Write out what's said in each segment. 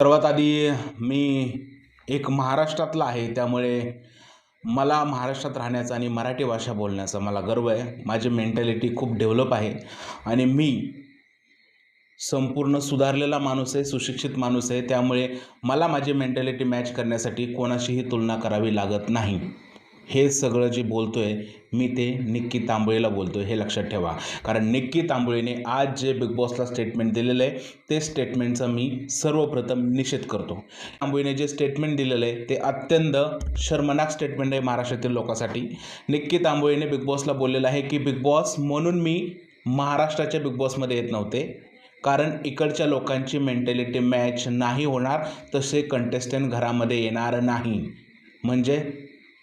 सर्वात आधी मी एक महाराष्ट्रातला आहे त्यामुळे मला महाराष्ट्रात राहण्याचा आणि मराठी भाषा बोलण्याचा मला गर्व आहे. माझी मेंटॅलिटी खूप डेव्हलप आहे आणि मी संपूर्ण सुधारलेला माणूस आहे सुशिक्षित माणूस आहे त्यामुळे मला माझी मेंटॅलिटी मॅच करण्यासाठी कोणाशीही तुलना करावी लागत नाही. हे सगळं जे बोलतो आहे मी ते निक्की तांबोळीला बोलतो आहे हे लक्षात ठेवा. कारण निक्की तांबोळीने आज जे बिग बॉसला स्टेटमेंट दिलेलं आहे ते स्टेटमेंटचा मी सर्वप्रथम निषेध करतो. तांबोळीने जे स्टेटमेंट दिलेलं आहे ते अत्यंत शर्मनाक स्टेटमेंट आहे महाराष्ट्रातील लोकांसाठी. निक्की तांबोळीने बिग बॉसला बोललेलं आहे की बिग बॉस म्हणून मी महाराष्ट्राच्या बिग बॉसमध्ये येत नव्हते. कारण इकडच्या लोकांची मेंटॅलिटी मॅच नाही होणार तसे कंटेस्टंट घरामध्ये येणार नाही. म्हणजे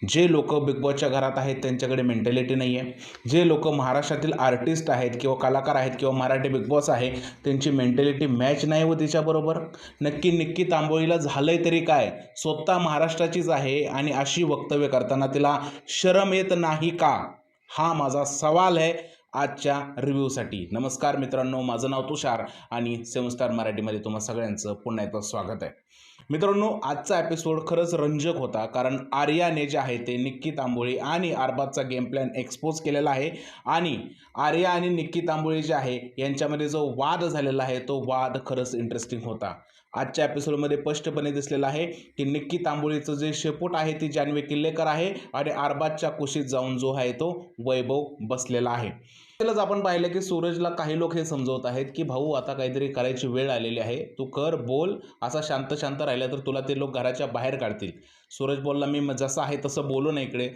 जे लोक बिग बॉसच्या घरात आहेत त्यांच्याकडे मेंटॅलिटी नाही आहे जे लोक महाराष्ट्रातील आर्टिस्ट आहेत किंवा कलाकार आहेत किंवा मराठी बिग बॉस आहे त्यांची मेंटॅलिटी मॅच नाही व तिच्याबरोबर. नक्की निक्की तांबोळीला झालं आहे तरी काय? स्वतः महाराष्ट्राचीच आहे आणि अशी वक्तव्य करताना तिला शरम येत नाही का? हा माझा सवाल आहे आजच्या रिव्ह्यूसाठी नमस्कार मित्रांनो माझं नाव तुषार आणि सेवस्टार मराठीमध्ये तुम्हा सगळ्यांचं पुन्हा एकदा स्वागत आहे. मित्रांनो आजचा एपिसोड खरंच रंजक होता कारण आर्याने जे आहे ते निक्की तांबोळी आणि अरबाजचा गेम प्लॅन एक्सपोज केलेला आहे. आणि आर्या आणि निक्की तांबोळी जे आहे यांच्यामध्ये जो वाद झालेला आहे तो वाद खरंच इंटरेस्टिंग होता. आजच्या एपिसोडमध्ये स्पष्टपणे दिसलेलं आहे की निक्की तांबोळीचं जे शेपूट आहे ती जानवी किल्लेकर आहे आणि अरबाजच्या कुशीत जाऊन जो आहे तो वैभव बसलेला आहे. त्यालाच आपण पाहिलं की सूरजला काही लोक हे समजवत आहेत की भाऊ आता काहीतरी करायची वेळ आलेली आहे. तू कर बोल. असा शांत शांत राहिला तर तुला ते लोक घराच्या बाहेर काढतील. सूरज बोलला मी जसं आहे तसं बोलू ना इकडे.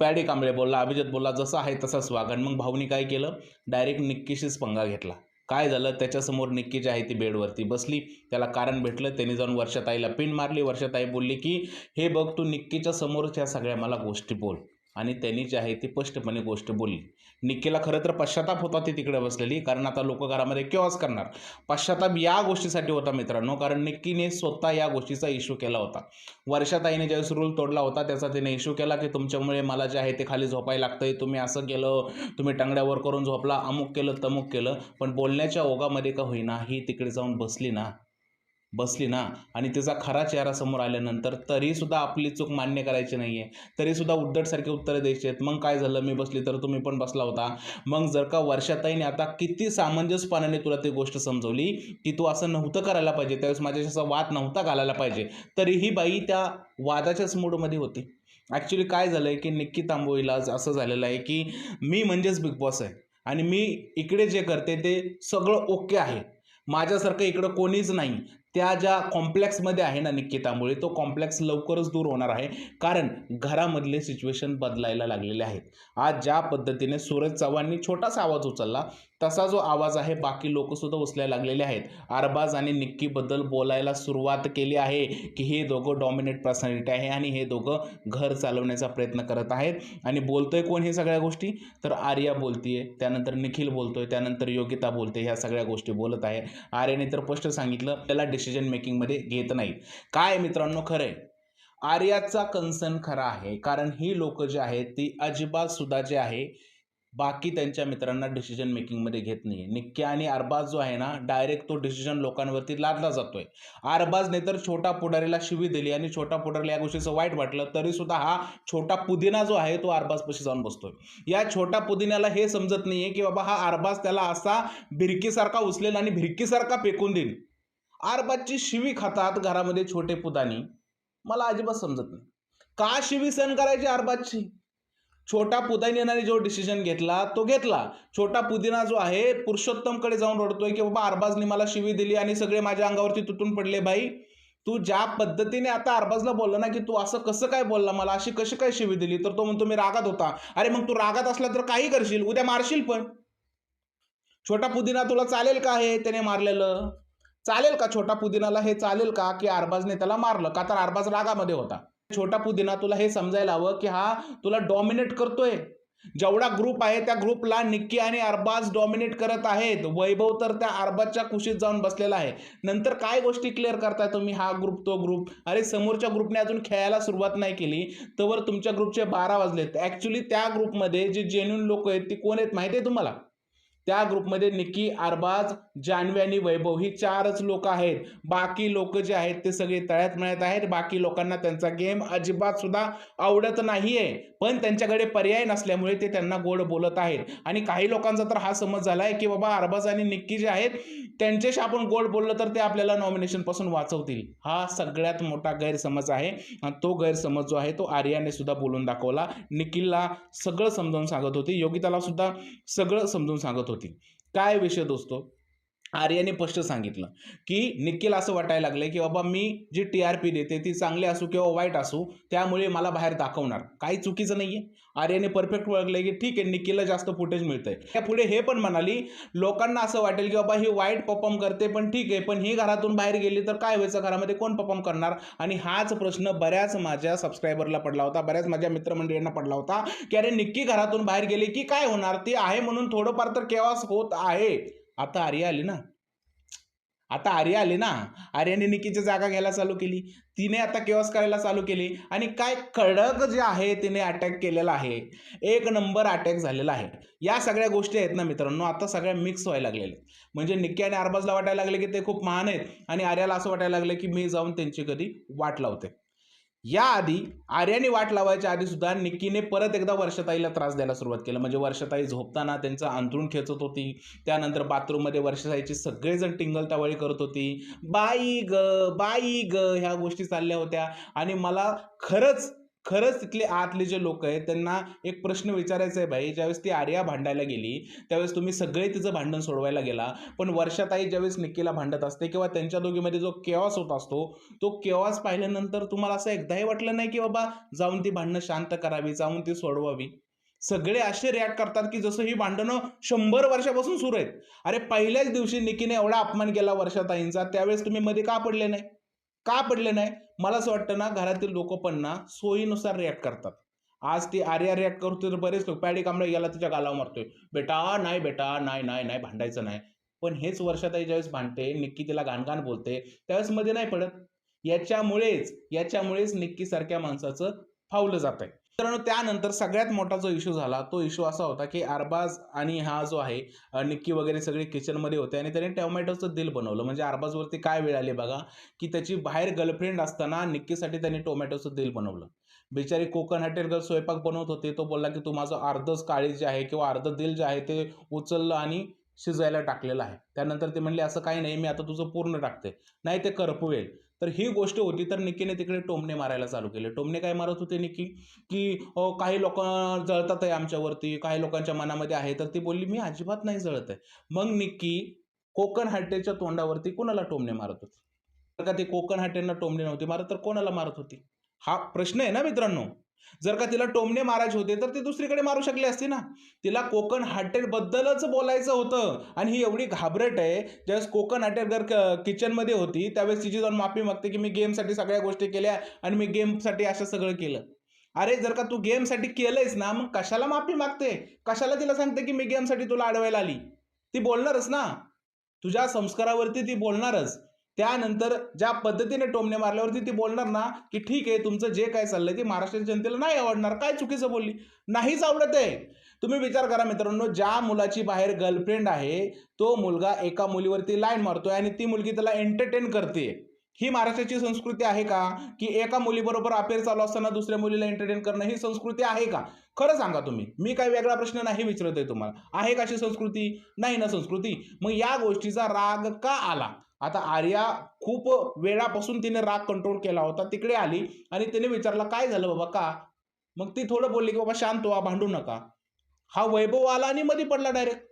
पॅडी कांबळे बोलला अभिजित बोलला जसं आहे तसंच वाग आणि मग भाऊनी काय केलं? डायरेक्ट निक्कीशीच पंगा घेतला. काय झालं? त्याच्यासमोर निक्की जी आहे ती बेडवरती बसली. त्याला कारण भेटलं. त्याने जाऊन वर्षाताईला पिन मारली. वर्षाताई बोलली की हे बघ तू निक्कीच्या समोरच्या सगळ्या मला गोष्टी बोल. आणि त्यांनी जी आहे ती स्पष्टपणे गोष्ट बोलली. निक्कीला खरं तर पश्चाताप होता ती तिकडे बसलेली कारण आता लोक घरामध्ये केव्हाच करणार? पश्चाताप या गोष्टीसाठी होता मित्रांनो कारण निक्कीने स्वतः या गोष्टीचा इश्यू केला होता. वर्षाताईने ज्यावेळेस रूल तोडला होता त्याचा तिने इश्यू केला की तुमच्यामुळे मला जे आहे ते खाली झोपायला लागतंय तुम्ही असं केलं तुम्ही टंगड्यावर करून झोपला अमुक केलं तमुक केलं पण बोलण्याच्या ओघामध्ये का होईना ही तिकडे जाऊन बसली ना बसली ना आणि तिचा खरा चेहरा समोर आल्यानंतर तरीसुद्धा आपली चूक मान्य करायची नाही आहे तरीसुद्धा उद्धटसारखे उत्तरं द्यायची आहेत मग काय झालं? मी बसली तर तुम्ही पण बसला होता. मग जर का वर्षाताईने आता किती सामंजस्यपणाने तुला ती गोष्ट समजवली की तू असं नव्हतं करायला पाहिजे त्यावेळेस माझ्याशी असा वाद नव्हता घालायला पाहिजे तरीही बाई त्या वादाच्याच मूडमध्ये होती. ॲक्च्युली काय झालं आहे की निक्की तांबोईला असं झालेलं आहे की मी म्हणजेच बिग बॉस आहे आणि मी इकडे जे करते ते सगळं ओके आहे. माझ्यासारखं इकडं कोणीच नाही. त्या ज्या कॉम्प्लेक्समध्ये आहे ना निक्की तो कॉम्प्लेक्स लवकरच दूर होणार आहे. कारण घरामधले सिच्युएशन बदलायला लागलेले आहेत. आज ज्या पद्धतीने सूरज चव्हाणनी छोटासा आवाज उचलला तसा जो आवाज आहे बाकी लोकसुद्धा उचलायला लागलेले आहेत. अरबाज आणि निक्कीबद्दल बोलायला सुरुवात केली आहे की हे दोघं डॉमिनेट पर्सनॅलिटी आहे आणि हे दोघं घर चालवण्याचा प्रयत्न करत आहेत. आणि बोलतोय कोण हे सगळ्या गोष्टी? तर आर्या बोलतीये त्यानंतर निखिल बोलतोय त्यानंतर योगिता बोलते ह्या सगळ्या गोष्टी बोलत आहे. आर्याने तर स्पष्ट सांगितलं त्याला डिसिजन मेकिंगमध्ये घेत नाहीत. काय मित्रांनो? खरं आहे. आर्याचा कन्सर्न खरा आहे. कारण ही लोक जी आहेत ती अजिबात सुद्धा जे आहे. बाकी त्यांच्या मित्रांना डिसिजन मेकिंगमध्ये घेत नाही निक्की आणि अरबाज जो आहे ना डायरेक्ट तो डिसिजन लोकांवरती लादला जातोय. अरबाजने तर छोटा पुढारीला शिवी दिली आणि छोटा पुढारीला या गोष्टीचं वाईट वाटलं तरी सुद्धा हा छोटा पुदिना जो आहे तो अरबाजपाशी जाऊन बसतोय. या छोटा पुदिन्याला हे समजत नाहीये की बाबा हा अरबाज त्याला असा भिरकीसारखा उचलेल आणि भिरकीसारखा फेकून देईल. अरबाजची शिवी खातात घरामध्ये छोटे पुतानी मला अजिबात समजत नाही. का शिवी सहन करायची अरबाजची छोटा पुदानीने जो डिसिजन घेतला तो घेतला. छोटा पुदिना जो आहे पुरुषोत्तमकडे जाऊन रडतोय की बाबा अरबाजने मला शिवी दिली आणि सगळे माझ्या अंगावरती तुटून पडले भाई. तू ज्या पद्धतीने आता अरबाजला बोलला ना की तू असं कसं काय बोलला मला? अशी कशी काय शिवी दिली? तर तो म्हणतो मी रागात होता. अरे मग तू रागात असला तर काही करशील? उद्या मारशील पण. छोटा पुदिना तुला चालेल का हे? त्याने मारलेलं. चालेल का छोटा पुदिनाला हे चालेल का की अरबाजने त्याला मारलं? का तर अरबाज रागामध्ये होता. छोटा पुदिना तुला हे समजायला हवं की हा तुला डॉमिनेट करतोय. जेवढा ग्रुप आहे त्या ग्रुपला निक्की आणि अरबाज डॉमिनेट करत आहेत. वैभव तर त्या अरबाजच्या कुशीत जाऊन बसलेला आहे. नंतर काय गोष्टी क्लिअर करताय तुम्ही? हा ग्रुप तो ग्रुप अरे समोरच्या ग्रुपने अजून खेळायला सुरुवात नाही केली. तर तुमच्या ग्रुपचे बारा वाजलेत. ॲक्च्युली त्या ग्रुपमध्ये जे जेन्युन लोक आहेत ती कोण आहेत माहिती आहे तुम्हाला? त्या ग्रुपमध्ये निक्की अरबाज जानवी आणि वैभव ही चारच लोक आहेत. बाकी लोक जे आहेत ते सगळे तळ्यात मिळत आहेत. बाकी लोकांना त्यांचा गेम अजिबात सुद्धा आवडत नाहीये. पण त्यांच्याकडे पर्याय नसल्यामुळे ते त्यांना गोड बोलत आहेत. आणि काही लोकांचा तर हा समज झाला आहे की बाबा अरबाज आणि निक्की जे आहेत त्यांच्याशी आपण गोड बोललं तर ते आपल्याला नॉमिनेशनपासून वाचवतील. हा सगळ्यात मोठा गैरसमज आहे. आणि तो गैरसमज जो आहे तो आर्याने सुद्धा बोलून दाखवला. निखिलला सगळं समजावून सांगत होती. योगिताला सुद्धा सगळं समजून सांगत होती. काय विषय दोस्तो? आर्याने स्पष्ट सांगितलं की निखिल असं वाटायला लागलं की बाबा मी जी टी आर पी देते ती चांगली असू किंवा वाईट असू त्यामुळे मला बाहेर दाखवणार. काही चुकीचं नाही आहे आर्याने परफेक्ट ओळखलं की ठीक आहे निखिलला जास्त फुटेज मिळतंय. त्या पुढे हे पण म्हणाली लोकांना असं वाटेल की बाबा ही वाईट पफॉर्म करते पण ठीक आहे पण ही घरातून बाहेर गेली तर काय व्हायचं? घरामध्ये कोण पफॉर्म करणार? आणि हाच प्रश्न बऱ्याच माझ्या सबस्क्रायबरला पडला होता बऱ्याच माझ्या मित्रमंडळींना पडला होता की अरे निक्की घरातून बाहेर गेली की काय होणार? ती आहे म्हणून थोडंफार तर केव्हाच होत आहे. आता आर्या आली ना. आता आर्या आली ना. आर्याने निकीची जागा घ्यायला चालू केली. तिने आता केवस करायला चालू केली. आणि काय कडक जे आहे तिने अटॅक केलेला आहे. एक नंबर अटॅक झालेला आहे. या सगळ्या गोष्टी आहेत ना मित्रांनो. आता सगळ्या मिक्स व्हायला लागलेल्या आहेत. म्हणजे निक्की आणि अरबाजला वाटायला लागले की ते खूप महान आहेत. आणि आर्याला असं वाटायला लागलं की मी जाऊन त्यांची कधी वाट लावते. याआधी आर्याने वाट लावायच्या आधी सुद्धा निक्कीने परत एकदा वर्षताईला त्रास द्यायला सुरुवात केलं. म्हणजे वर्षताई झोपताना त्यांचं अंथरूण खेचत होती. त्यानंतर बाथरूममध्ये वर्षताईची सगळेजण टिंगल त्यावेळी करत होती. बाई ग बाई ग ह्या गोष्टी चालल्या होत्या. आणि मला खरंच खरंच तिथले आतले जे लोक आहेत त्यांना एक प्रश्न विचारायचा आहे भाई ज्यावेळेस ती आर्या भांडायला गेली त्यावेळेस तुम्ही सगळे तिचं भांडण सोडवायला गेला पण वर्षाताई ज्यावेळेस निक्कीला भांडत असते किंवा त्यांच्या दोघीमध्ये जो केवास होत असतो तो केवास पाहिल्यानंतर तुम्हाला असं एकदाही वाटलं नाही की बाबा जाऊन ती भांडणं शांत करावी जाऊन ती सोडवावी? सगळे असे रिॲक्ट करतात की जसं ही भांडणं शंभर वर्षापासून सुरू आहेत. अरे पहिल्याच दिवशी निकीने एवढा अपमान केला वर्षाताईंचा त्यावेळेस तुम्ही मध्ये का पडले नाही? का पडले नाही? मला असं वाटतं ना घरातील लोक पण ना सोयीनुसार रिॲक्ट करतात. आज ते आर्या रिॲक्ट करतोय तर बरेच लोक पॅडी कांबळे गेला तिच्या गालावर मारतोय. बेटा नाही बेटा नाही नाही नाही भांडायचं नाही. पण हेच वर्षाताई ज्यावेळेस भांडते निक्की तिला गाणगाण बोलते त्यावेळेस मध्ये नाही पडत. याच्यामुळेच याच्यामुळेच निक्की सारख्या माणसाचं फावलं जात आहे मित्रांनो त्यानंतर सगळ्यात मोठा जो इश्यू झाला तो इश्यू असा होता की अरबाज आणि हा जो आहे निक्की वगैरे सगळे किचनमध्ये होते आणि त्याने टोमॅटोचं दिल बनवलं. म्हणजे अरबाजवरती काय वेळ आली बघा की त्याची बाहेर गर्लफ्रेंड असताना निक्कीसाठी त्याने टोमॅटोचं दिल बनवलं. बिचारी कोकण हॉटेल गर्ल स्वयंपाक बनवत होते. तो बोलला की तू माझं अर्धच काळी जे आहे किंवा अर्ध दिल जे आहे ते उचललं आणि शिजायला टाकलेलं आहे. त्यानंतर ते म्हणले असं काही नाही मी आता तुझं पूर्ण टाकते. नाही ते करपवेल. तर ही गोष्ट होती. तर निक्कीने तिकडे टोमणे मारायला चालू केले. टोमणे काय मारत होते निक्की की अ, काही लोक जळतात आहे आमच्यावरती काही लोकांच्या मनामध्ये आहे. तर ती बोलली मी अजिबात नाही जळत आहे. मग निक्की कोकण हट्टेच्या तोंडावरती कोणाला टोमणे मारत होती? तर का ती कोकण हट्ट्यांना टोमणे नव्हती मारत? तर कोणाला मारत होती? हा प्रश्न आहे ना मित्रांनो? जर का तिला टोमणे मारायचे होते तर ती दुसरीकडे मारू शकले असते ना. तिला कोकण बद्दलच बोलायचं होतं. आणि ही एवढी घाबरट आहे ज्यावेळेस कोकण हाटेकर किचनमध्ये होती त्यावेळेस तिची जाऊन माफी मागते की मी गेमसाठी सगळ्या गोष्टी केल्या आणि मी गेमसाठी असं सगळं केलं. अरे जर का तू गेमसाठी केलंयस ना मग कशाला माफी मागते? कशाला तिला सांगते की मी गेमसाठी तुला अडवायला आली? ती बोलणारच ना. तुझ्या संस्कारावरती ती बोलणारच. त्यानंतर ज्या पद्धतीने टोमणे मारल्यावरती ती बोलणार ना की ठीक आहे तुमचं जे काय चाललंय ते महाराष्ट्राच्या जनतेला नाही आवडणार काय चुकीचं बोलली? नाहीच आवडत आहे. तुम्ही विचार करा मित्रांनो ज्या मुलाची बाहेर गर्लफ्रेंड आहे तो मुलगा एका मुलीवरती लाईन मारतोय आणि ती मुलगी त्याला एंटरटेन करते. ही महाराष्ट्राची संस्कृती आहे का? की एका मुलीबरोबर अफेअर चालू असताना दुसऱ्या मुलीला एंटरटेन करणं ही संस्कृती आहे का? खरं सांगा तुम्ही. मी काही वेगळा प्रश्न नाही विचारत आहे तुम्हाला. आहे का अशी संस्कृती? नाही ना संस्कृती. मग या गोष्टीचा राग का आला? आता आर्या खूप वेळापासून तिने राग कंट्रोल केला होता तिकडे आली आणि तिने विचारला काय झालं बाबा? का? मग ती थोडं बोलली की बाबा शांत व्हा भांडू नका. हा वैभव आला आणि मध्ये पडला डायरेक्ट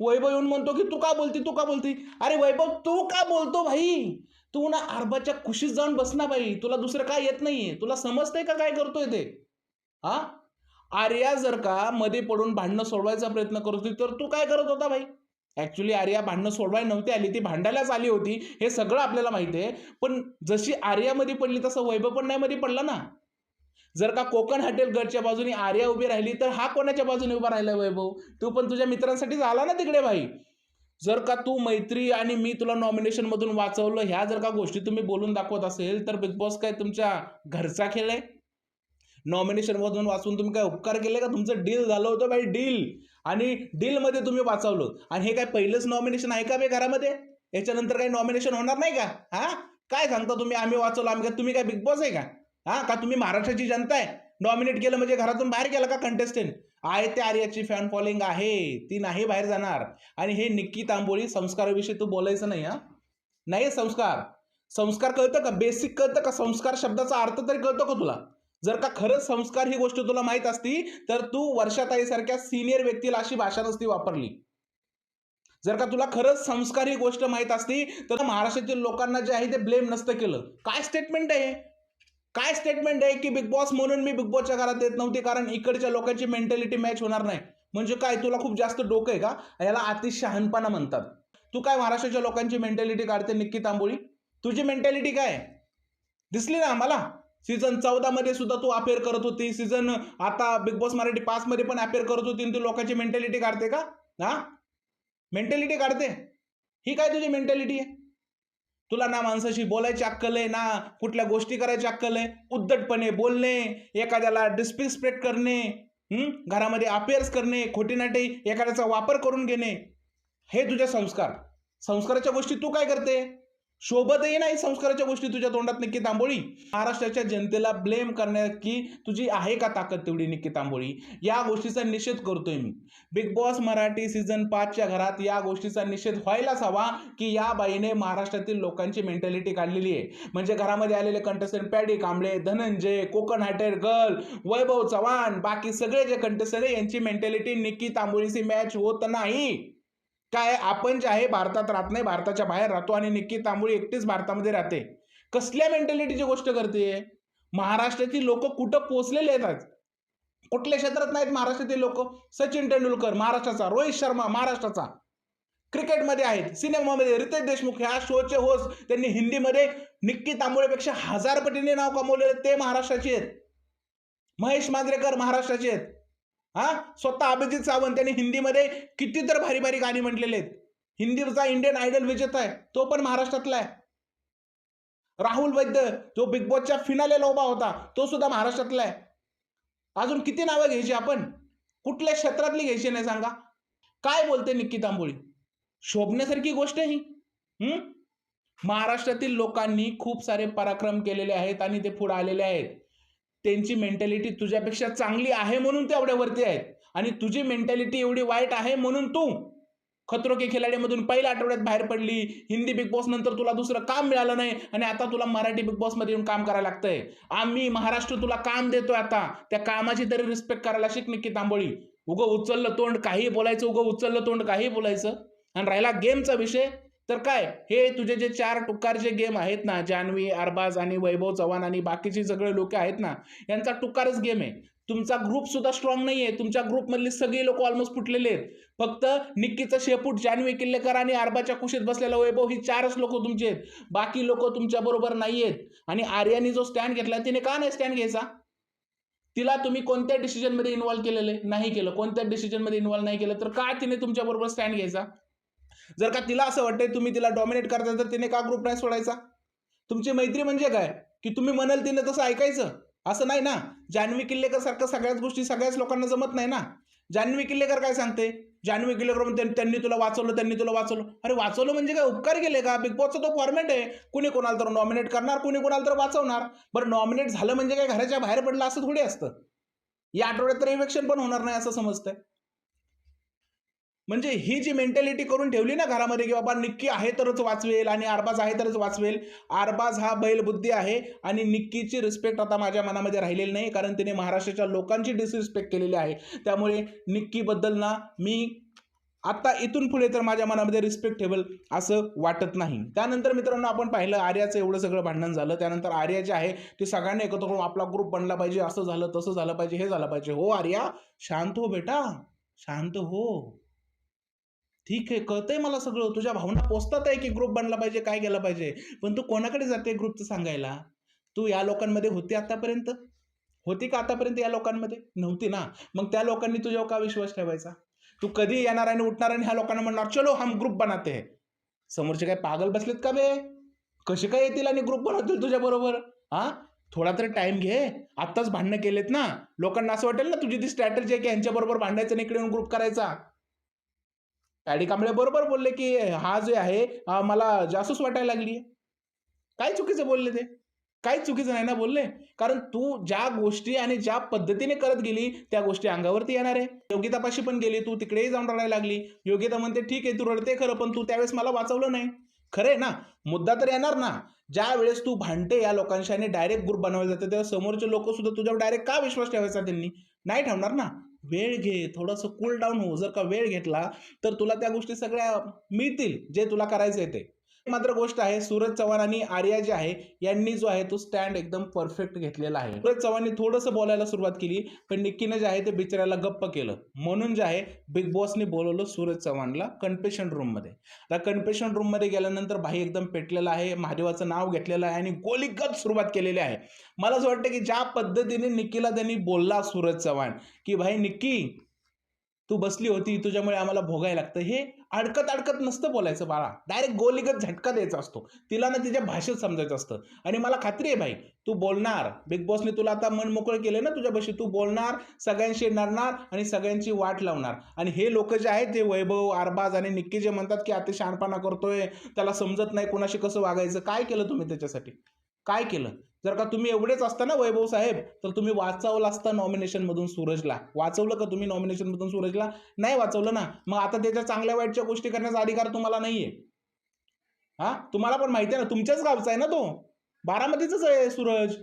वैभव येऊन म्हणतो की तू का बोलती? तू का बोलती? अरे वैभव तू का बोलतो भाई? तू ना अरबाच्या खुशीत जाऊन बस ना बाई. तुला दुसरं काय येत नाहीये. तुला समजतंय का काय करतोय ते? हा? आर्या जर का मध्ये पडून भांडणं सोडवायचा प्रयत्न करत होती तर तू काय करत होता भाई? ॲक्च्युली आर्या भांडणं सोडवायला नव्हती आली. ती भांडायलाच आली होती. हे सगळं आपल्याला माहिती आहे. पण जशी आर्यामध्ये पडली तसं वैभव पण नाही मध्ये पडला ना. जर का कोकण हॉटेल गडच्या बाजूने आर्या उभी राहिली तर हा कोणाच्या बाजूने उभा राहिला वैभव? तू पण तुझ्या मित्रांसाठी झाला ना तिकडे भाई. जर का तू मैत्री आणि मी तुला नॉमिनेशनमधून वाचवलं ह्या जर का गोष्टी तुम्ही बोलून दाखवत असेल तर बिग बॉस काय तुमच्या घरचा खेळ आहे? नॉमिनेशनमधून वाचून तुम्ही काय उपकार केले का? तुमचं डील झालं होतं भाई डील आणि डीलमध्ये तुम्ही वाचवलं. आणि हे काय पहिलंच नॉमिनेशन आहे का बे घरामध्ये? याच्यानंतर काही नॉमिनेशन होणार नाही का? हा? काय सांगता तुम्ही? आम्ही वाचवलं. आम्ही काय तुम्ही काय बिग बॉस आहे का? हा? का तुम्ही महाराष्ट्राची जनता आहे? नॉमिनेट केलं म्हणजे घरातून बाहेर गेला का कंटेस्टंट आहे त्या आर्याची फॅन फॉलोइंग आहे. ती नाही बाहेर जाणार. आणि हे निक्की तांबोळी संस्काराविषयी तू बोलायचं नाही हा? नाही संस्कार. संस्कार कळतं का? बेसिक कळतं का? संस्कार शब्दाचा अर्थ तरी कळतो का तुला? जर का खरंच संस्कार ही गोष्ट तुला माहीत असती तर तू वर्षाताईसारख्या सिनियर व्यक्तीला अशी भाषा नसती वापरली. जर का तुला खरंच संस्कार ही गोष्ट माहीत असती तर महाराष्ट्रातील लोकांना जे आहे ते ब्लेम नसतं केलं. काय स्टेटमेंट आहे? काय स्टेटमेंट आहे की बिग बॉस म्हणून मी बिग बॉसच्या घरात येत नव्हते कारण इकडच्या लोकांची मेंटॅलिटी मॅच होणार नाही. म्हणजे काय तुला खूप जास्त डोकं आहे का? याला अतिशहानपणा म्हणतात. तू काय महाराष्ट्राच्या लोकांची मेंटॅलिटी काढते निक्की तांबोळी? तुझी मेंटॅलिटी काय? आहे? दिसली ना आम्हाला? सीझन चौदा मध्ये सुद्धा तू अपेअर करत होती. सीझन आता बिग बॉस मराठी पाच मध्ये पण अपेअर करत होती आणि तू लोकांची मेंटॅलिटी काढते का? हा? मेंटॅलिटी काढते. ही काय तुझी मेंटॅलिटी आहे? तुला ना माणसाशी बोलायची अक्कल आहे ना कुठल्या गोष्टी करायची अक्कल आहे? उद्धटपणे बोलणे एखाद्याला डिस्पिस्पेक्ट करणे घरामध्ये अपेअर्स करणे खोटी नाटे एखाद्याचा वापर करून घेणे. हे तुझे संस्कार. संस्काराच्या गोष्टी तू काय करते? शोभतही नाही संस्काराच्या गोष्टी तुझ्या तोंडात निक्की तांबोळी महाराष्ट्राच्या जनतेला ब्लेम करण्याची तुझी आहे का ताकद तेवढी निक्की तांबोळी या गोष्टीचा निषेध करतोय मी. बिग बॉस मराठी सीझन पाचच्या घरात या गोष्टीचा निषेध व्हायलाच हवा की या बाईने महाराष्ट्रातील लोकांची मेंटॅलिटी काढलेली आहे. म्हणजे घरामध्ये आलेले contestant Paddy Kamble Dhananjay Kokan hearted girl Vaibhav Chavan बाकी सगळे जे कंटेस्टंट आहे यांची मेंटॅलिटी निक्की तांबोळीची मॅच होत नाही. काय आपण जे आहे भारतात राहत नाही भारताच्या बाहेर राहतो आणि निक्की तांबोळी एकटीच भारतामध्ये राहते. कसल्या मेंटॅलिटीची गोष्ट करते? महाराष्ट्रातील लोक कुठं पोचलेले आहेत कुठल्या क्षेत्रात नाहीत महाराष्ट्रातील लोक? सचिन तेंडुलकर महाराष्ट्राचा. रोहित शर्मा महाराष्ट्राचा. क्रिकेटमध्ये आहेत सिनेमामध्ये रितेश देशमुख ह्या शोचे होस्ट त्यांनी हिंदीमध्ये निक्की तांबोळेपेक्षा हजार पटीने नाव कमवलेले ते महाराष्ट्राचे आहेत. महेश मांजरेकर महाराष्ट्राचे आहेत. हा? स्वतः अभिजित सावंत यांनी हिंदीमध्ये किती तर भारी भारी गाणी म्हटलेले आहेत. हिंदीचा इंडियन आयडल विजेता आहे. तो पण महाराष्ट्रातला आहे. राहुल वैद्य जो बिग बॉसच्या फिनालेला उभा होता तो सुद्धा महाराष्ट्रातला आहे. अजून किती नावं घ्यायची आपण? कुठल्या क्षेत्रातली घ्यायची नाही सांगा. काय बोलते निक्की तांबोळी? शोभण्यासारखी गोष्ट ही? महाराष्ट्रातील लोकांनी खूप सारे पराक्रम केलेले आहेत आणि ते पुढे आलेले आहेत. त्यांची मेंटॅलिटी तुझ्यापेक्षा चांगली आहे म्हणून ते एवढ्यावरती आहेत. आणि तुझी मेंटॅलिटी एवढी वाईट आहे म्हणून तू खतरो के खिलाडीमधून पहिल्या आठवड्यात बाहेर पडली हिंदी बिग बॉस नंतर तुला दुसरं काम मिळालं नाही आणि आता तुला मराठी बिग बॉसमध्ये येऊन काम करायला लागतंय. आम्ही महाराष्ट्र तुला काम देतोय आता. त्या कामाची तरी रिस्पेक्ट करायला शिक निक्की तांबोळी उगं उचललं तोंड काही बोलायचं उगं उचललं तोंड काही बोलायचं. आणि राहिला गेमचा विषय. तर काय? हे तुझे जे चार टुकारचे गेम आहेत ना जान्हवी अरबाज आणि वैभव चव्हाण आणि बाकीचे सगळे लोक आहेत ना यांचा टुकारच गेम आहे. तुमचा ग्रुप सुद्धा स्ट्रॉंग नाही आहे तुमच्या ग्रुपमधले सगळे लोक ऑलमोस्ट फुटलेले आहेत. फक्त निक्कीचं शेपूट जान्हवी किल्लेकर आणि अरबाच्या कुशीत बसलेला वैभव ही चारच लोक तुमचे आहेत. बाकी लोक तुमच्या बरोबर नाही आहेत. आणि आर्याने जो स्टँड घेतला तिने का नाही स्टँड घ्यायचा? तिला तुम्ही कोणत्या डिसिजनमध्ये इन्व्हॉल्व केलेले नाही केलं. कोणत्या डिसिजनमध्ये इन्व्हॉल्व नाही केलं? तर का तिने तुमच्या बरोबर स्टँड घ्यायचा? जर का तिला असं वाटतंय तुम्ही तिला डॉमिनेट करता तर तिने का ग्रुप नाही सोडायचा? तुमची मैत्री म्हणजे काय? की तुम्ही म्हणाल तिने तसं ऐकायचं? असं नाही ना. जान्हवी किल्लेकर सारखं सगळ्याच गोष्टी सगळ्याच लोकांना जमत नाही ना. जान्हवी किल्लेकर काय सांगते जान्हवी किल्लेकर त्यांनी तुला वाचवलं त्यांनी तुला वाचवलं. अरे वाचवलं म्हणजे काय? उपकार केले का? बिग बॉसचा तो फॉर्मॅट आहे. कुणी कोणाला तर नॉमिनेट करणार कुणी कोणाला तर वाचवणार. बरं नॉमिनेट झालं म्हणजे काय? घराच्या बाहेर पडलं असं थोडी असतं. या आठवड्यात तर इलेक्शन पण होणार नाही असं समजतंय. म्हणजे ही जी मेंटॅलिटी करून ठेवली ना घरामध्ये की बाबा निक्की आहे तरच वाचवेल आणि आरबाज आहे तरच वाचवेल आरबाज हा बैलबुद्धी आहे आणि निक्कीची रिस्पेक्ट आता माझ्या मनामध्ये राहिलेली नाही कारण तिने महाराष्ट्राच्या लोकांची डिसरिस्पेक्ट केलेली आहे. त्यामुळे निक्कीबद्दल ना मी आत्ता इथून पुढे तर माझ्या मनामध्ये रिस्पेक्ट ठेवेल असं वाटत नाही. त्यानंतर मित्रांनो आपण पाहिलं आर्याचं एवढं सगळं भांडण झालं. त्यानंतर आर्या जे आहे ते सगळ्यांनी एकत्र करून आपला ग्रुप बनला पाहिजे असं झालं तसं झालं पाहिजे हे झालं पाहिजे. हो आर्या शांत हो बेटा शांत हो. ठीक आहे कळतंय मला सगळं. तुझ्या भावना पोचतात आहे की ग्रुप बनला पाहिजे काय केलं पाहिजे? पण तू कोणाकडे जाते ग्रुपचं सांगायला? तू या लोकांमध्ये होती आतापर्यंत? होती का आतापर्यंत या लोकांमध्ये? नव्हती ना. मग त्या लोकांनी तुझ्यावर का विश्वास ठेवायचा? तू कधी येणार आणि उठणार आणि ह्या लोकांना म्हणणार चलो हम ग्रुप बनाते. समोरचे काय पागल बसलेत का बे? कसे काय येतील आणि ग्रुप बनवतील तुझ्याबरोबर हां हा थोडा तरी टाइम घे. आत्ताच भांडणं केलेत ना. लोकांना असं वाटेल ना तुझी ती स्ट्रॅटर्जी आहे की यांच्याबरोबर भांडायचं आणि इकडे येऊन ग्रुप करायचा. पॅडी कांबळे बरोबर बोलले की हा जे आहे मला जासूस वाटायला लागली काय चुकीचं बोलले ते? काही चुकीचं नाही ना बोलले? कारण तू ज्या गोष्टी आणि ज्या पद्धतीने करत गेली त्या गोष्टी अंगावरती येणार आहे. योगितापाशी पण गेली तू तिकडेही जाऊन रडायला लागली. योगिता म्हणते ठीक आहे तू रडते खरं पण तू त्यावेळेस मला वाचवलं नाही. खरं आहे ना? मुद्दा तर येणार ना. ज्या वेळेस तू भांडते या लोकांशी आणि डायरेक्ट ग्रुप बनवले जाते तेव्हा समोरचे लोक सुद्धा तुझ्यावर डायरेक्ट का विश्वास ठेवायचा त्यांनी? नाही ठेवणार ना. वेळ घे थोडंसं कूल डाऊन हो. जर का वेळ घेतला तर तुला त्या गोष्टी सगळ्या मिळतील जे तुला करायचं आहे ते. मात्र गोष्ट आहे सूरज चव्हाण आणि आर्या जे आहे यांनी जो आहे तो स्टँड एकदम परफेक्ट घेतलेला आहे. सूरज चव्हाणने थोडंसं बोलायला सुरुवात केली पण निक्कीनं जे आहे ते बिचाऱ्याला गप्प केलं. म्हणून जे आहे बिग बॉसने बोलवलं सूरज चव्हाणला कन्फेशन रूममध्ये आता कन्फेशन रूममध्ये गेल्यानंतर भाई एकदम पेटलेला आहे महादेवाचं नाव घेतलेलं आहे आणि गोलीगत सुरुवात केलेली आहे. मला असं वाटतं की ज्या पद्धतीने निक्कीला त्यांनी बोलला सूरज चव्हाण की भाई निक्की तू बसली होती तुझ्यामुळे आम्हाला भोगायला लागतं. हे अडकत अडकत नसतं बोलायचं बाळा. डायरेक्ट गोलीगत झटका द्यायचा असतो. तिला ना तिच्या भाषेत समजायचं असतं. आणि मला खात्री आहे भाई तू बोलणार. बिग बॉसने तुला आता मन मोकळं केलं ना तुझ्यापाशी तू बोलणार सगळ्यांशी नरणार आणि सगळ्यांची वाट लावणार. आणि हे लोक जे आहेत ते वैभव आरबाज आणि निक्की जे म्हणतात की आता शहाणपणा करतोय त्याला समजत नाही कोणाशी कसं वागायचं. काय केलं तुम्ही त्याच्यासाठी? काय केलं? जर का तुम्ही एवढेच असता ना वैभव साहेब तर तुम्ही वाचवलं असतं नॉमिनेशनमधून सूरजला. वाचवलं का तुम्ही नॉमिनेशनमधून सूरजला? नाही वाचवलं ना. मग आता त्याच्या चांगल्या वाईटच्या गोष्टी करण्याचा अधिकार तुम्हाला नाहीये. हा? तुम्हाला पण माहिती आहे ना तुमच्याच गावचा आहे ना तो. बारामतीचाच आहे सूरज.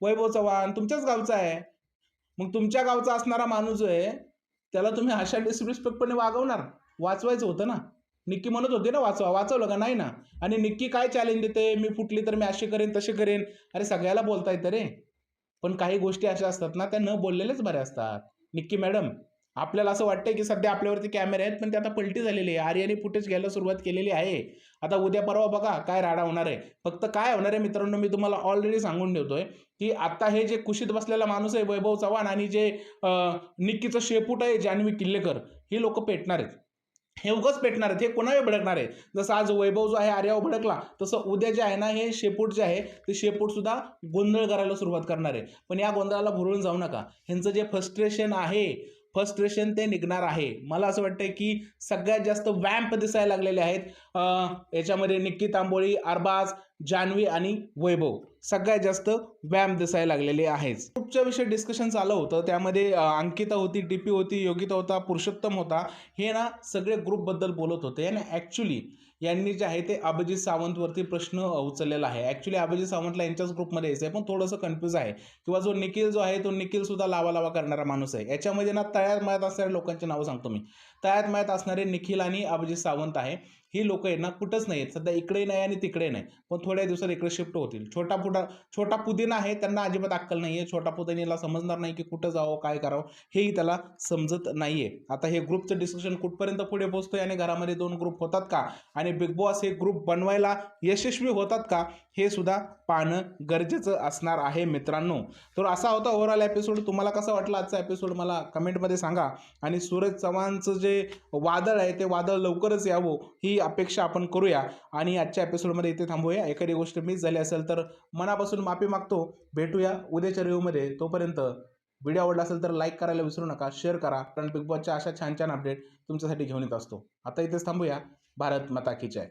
वैभव चव्हाण तुमच्याच गावचा आहे. मग तुमच्या गावचा असणारा माणूस आहे त्याला तुम्ही अशा डिसरिस्पेक्टपणे वागवणार. वाचवायचं होतं ना. निक्की म्हणत होते ना वाचवा वाचवलं का? नाही ना. आणि निक्की काय चॅलेंज देते? मी फुटली तर मी अशी करेन तशी करेन. अरे सगळ्याला बोलता येतं रे. पण काही गोष्टी अशा असतात ना त्या न बोललेल्याच बऱ्या असतात. निक्की मॅडम आपल्याला असं वाटतंय की सध्या आपल्यावरती कॅमेरे आहेत पण ते आता पलटी झालेली आहे. आर्याने फुटेज घ्यायला सुरुवात केलेली आहे. आता उद्या परवा बघा काय राडा होणार आहे. फक्त काय होणार आहे मित्रांनो मी तुम्हाला ऑलरेडी सांगून ठेवतोय की आता हे जे कुशीत बसलेला माणूस आहे वैभव चव्हाण आणि जे निक्कीचं शेपूट आहे जान्हवी किल्लेकर ही लोक पेटणार आहेत. हे उगच पेटणार आहेत हे कोणावर भडकणार आहे? जसं आज वैभव जो आहे आर्यावर भडकला तसं उद्या जे आहे ना हे शेपूट जे आहे ते शेपूट सुद्धा गोंधळ करायला सुरुवात करणार आहे. पण या गोंधळाला भरून जाऊ नका. ह्यांचं जे फ्रस्ट्रेशन आहे फ्रस्ट्रेशन ते निघणार आहे. मला असं वाटतंय की सगळ्यात जास्त वॅम्प दिसायला लागलेले आहेत याच्यामध्ये निक्की तांबोळी अरबाज जान्हवी आणि वैभव. सगळ्यात जास्त व्यायाम दिसायला लागलेले आहेत. ग्रुपच्या विषयी डिस्कशन चालू होतं. त्यामध्ये अंकिता होती डीपी होती योगिता होता पुरुषोत्तम होता. हे ना सगळे ग्रुपबद्दल बोलत होते. आणि ॲक्च्युली यांनी जे आहे ते अभिजित सावंतवरती प्रश्न उचललेला आहे. ॲक्च्युली अभिजित सावंतला यांच्याच ग्रुपमध्ये यायचं आहे पण थोडंसं कन्फ्यूज आहे. किंवा जो निखिल जो आहे तो निखिल सुद्धा लावा लावा करणारा माणूस आहे. याच्यामध्ये ना तळ्यात मळ्यात असणाऱ्या लोकांची नावं सांगतो मी. तळ्यात मळ्यात असणारे निखिल आणि अभिजित सावंत आहे. ही लोक आहेत ना कुठंच नाही आहेत. सध्या इकडे नाही आणि तिकडे नाही. पण थोड्या दिवसात इकडे शिफ्ट होतील. छोटा पुटा छोटा पुदिना आहे त्यांना अजिबात अक्कल नाही आहे. छोटा पुदिनीला समजणार नाही की कुठं जावं काय करावं हेही त्याला समजत नाही आहे. आता हे ग्रुपचं डिस्कशन कुठपर्यंत पुढे पोहोचतोय आणि घरामध्ये दोन ग्रुप होतात का? आणि बिग बॉस हे ग्रुप बनवायला यशस्वी होतात का? हे सुद्धा पाहणं गरजेचं असणार आहे मित्रांनो. तर असा होता ओव्हरऑल एपिसोड तुम्हाला कसा वाटला आजचा एपिसोड मला कमेंटमध्ये सांगा. आणि सूरज चव्हाणचं जे वादळ आहे ते वादळ लवकरच यावं ही अपेक्षा आपण करूया आणि आजच्या एपिसोडमध्ये इथे थांबूया. एखादी गोष्ट मिस झाली असेल तर मनापासून माफी मागतो. भेटूया उद्याच्या रिव्ह्यूमध्ये तोपर्यंत व्हिडिओ आवडला असेल तर लाईक करायला विसरू नका शेअर करा. कारण बिग बॉसच्या अशा छान छान अपडेट तुमच्यासाठी घेऊन येत असतो. आता इथेच थांबूया. भारत मता की जय.